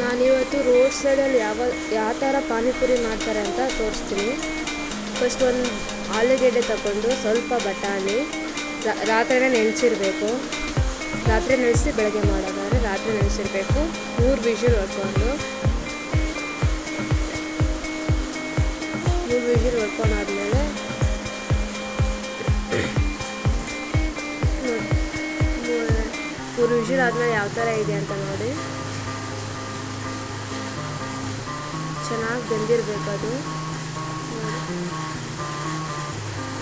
ನಾನಿವತ್ತು ರೋಡ್ ಸೈಡಲ್ಲಿ ಯಾವ ಯಾವ ಥರ ಪಾನಿಪುರಿ ಮಾಡ್ತಾರೆ ಅಂತ ತೋರಿಸ್ತೀನಿ. ಫಸ್ಟ್ ಒಂದು ಆಲೂಗೆಡ್ಡೆ ತಗೊಂಡು ಸ್ವಲ್ಪ ಬಟಾಣಿ ರಾತ್ರಿನೇ ನೆನೆಸಿರ್ಬೇಕು. ರಾತ್ರಿ ನೆನೆಸಿ ಬೆಳಗ್ಗೆ ಮಾಡೋದಾದ್ರೆ ರಾತ್ರಿ ನೆನೆಸಿರ್ಬೇಕು. ಮೂರು ವಿಷಲ್ ಹೊಡ್ಕೊಂಡು ಮೂರು ವಿಷಲ್ ಹೊಡ್ಕೊಂಡಾದ್ಮೇಲೆ ಮೂರು ವಿಷಲ್ ಆದಮೇಲೆ ಯಾವ ಥರ ಇದೆ ಅಂತ ನೋಡಿ. ಚೆನ್ನಾಗಿ ಬೆಂದಿರಬೇಕು ಅದು.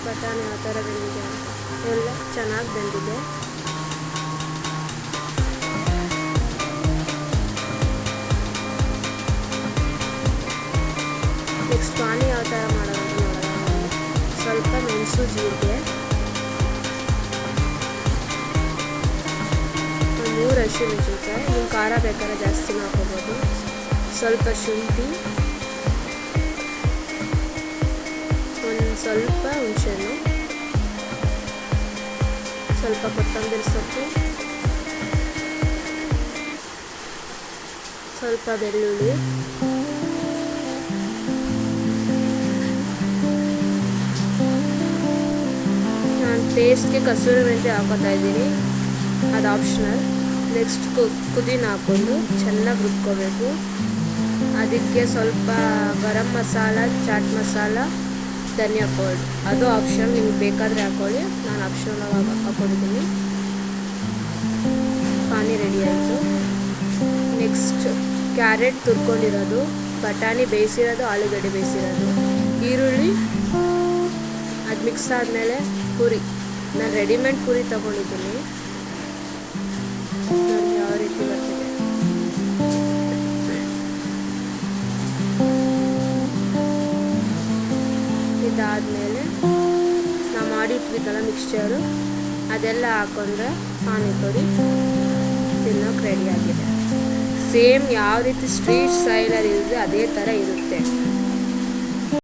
ಬಟಾಣಿ ಯಾವ ಥರ ಬೆಂದಿದೆ. ಎಲ್ಲ ಚೆನ್ನಾಗಿ ಬೆಂದಿದೆ. ನೆಕ್ಸ್ಟ್ ಪಾನಿ ಯಾವ ಥರ ಮಾಡೋದು ಸ್ವಲ್ಪ ಮೆಣಸು ಜೀರಿಗೆ. ಮೂರು ಹಸಿಮೆಣಸಿನ್ಕಾಯಿ ನೀವು ಖಾರ ಬೇಕಾದ್ರೆ ಜಾಸ್ತಿ ಹಾಕೋಬೋದು ಸ್ವಲ್ಪ ಶುಂಠಿ ಒಂದು ಸ್ವಲ್ಪ ಹುಣಸೆಹಣ್ಣು ಸ್ವಲ್ಪ ಕೊತ್ತಂಬರಿ ಸೊಪ್ಪು ಸ್ವಲ್ಪ ಬೆಳ್ಳುಳ್ಳಿ ನಾನು ಟೇಸ್ಟ್ಗೆ ಕಸೂರಿ ಮೆಂತ್ಯ ಹಾಕೋತಾ ಇದ್ದೀನಿ ಅದು ಆಪ್ಷನಲ್ ನೆಕ್ಸ್ಟ್ ಕು ಕುದಿನ ಹಾಕ್ಕೊಂಡು ಚೆನ್ನಾಗಿ ರುಬ್ಕೋಬೇಕು ಅದಕ್ಕೆ ಸ್ವಲ್ಪ ಗರಂ ಮಸಾಲ, ಚಾಟ್ ಮಸಾಲ, ಧನಿಯಾ ಪೌಡರ್. ಅದು ಆಪ್ಷನ್ ನಿಮ್ಗೆ ಬೇಕಾದರೆ ಹಾಕೊಳ್ಳಿ. ನಾನು ಆಪ್ಷನ್ ಹಾಕೊಂಡಿದ್ದೀನಿ. ಪಾನಿ ರೆಡಿ ಆಯಿತು. ನೆಕ್ಸ್ಟ್ ಕ್ಯಾರೆಟ್ ತುರ್ಕೊಂಡಿರೋದು. ಬಟಾಣಿ ಬೇಯಿಸಿರೋದು, ಆಲೂಗಡ್ಡೆ ಬೇಯಿಸಿರೋದು. ಈರುಳ್ಳಿ, ಅದು ಮಿಕ್ಸ್ ಆದಮೇಲೆ ಪುರಿ. ನಾನು ರೆಡಿಮೇಡ್ ಪುರಿ ತಗೊಂಡಿದ್ದೀನಿ. ಇದಾದಮೇಲೆ ನಾವು ಮಾಡಿಟ್ವಿದ್ದಲ್ಲ ಮಿಕ್ಸ್ಚರು ಅದೆಲ್ಲ ಹಾಕೊಂಡ್ರೆ ಪಾನಿಪುರಿ ತಿನ್ನೋಕೆ ರೆಡಿ ಆಗಿದೆ. ಸೇಮ್ ಯಾವ ರೀತಿ ಸ್ಟ್ರೀಟ್ ಸ್ಟೈಲಲ್ಲಿ ಇರುತ್ತೆ ಅದೇ ಥರ ಇರುತ್ತೆ.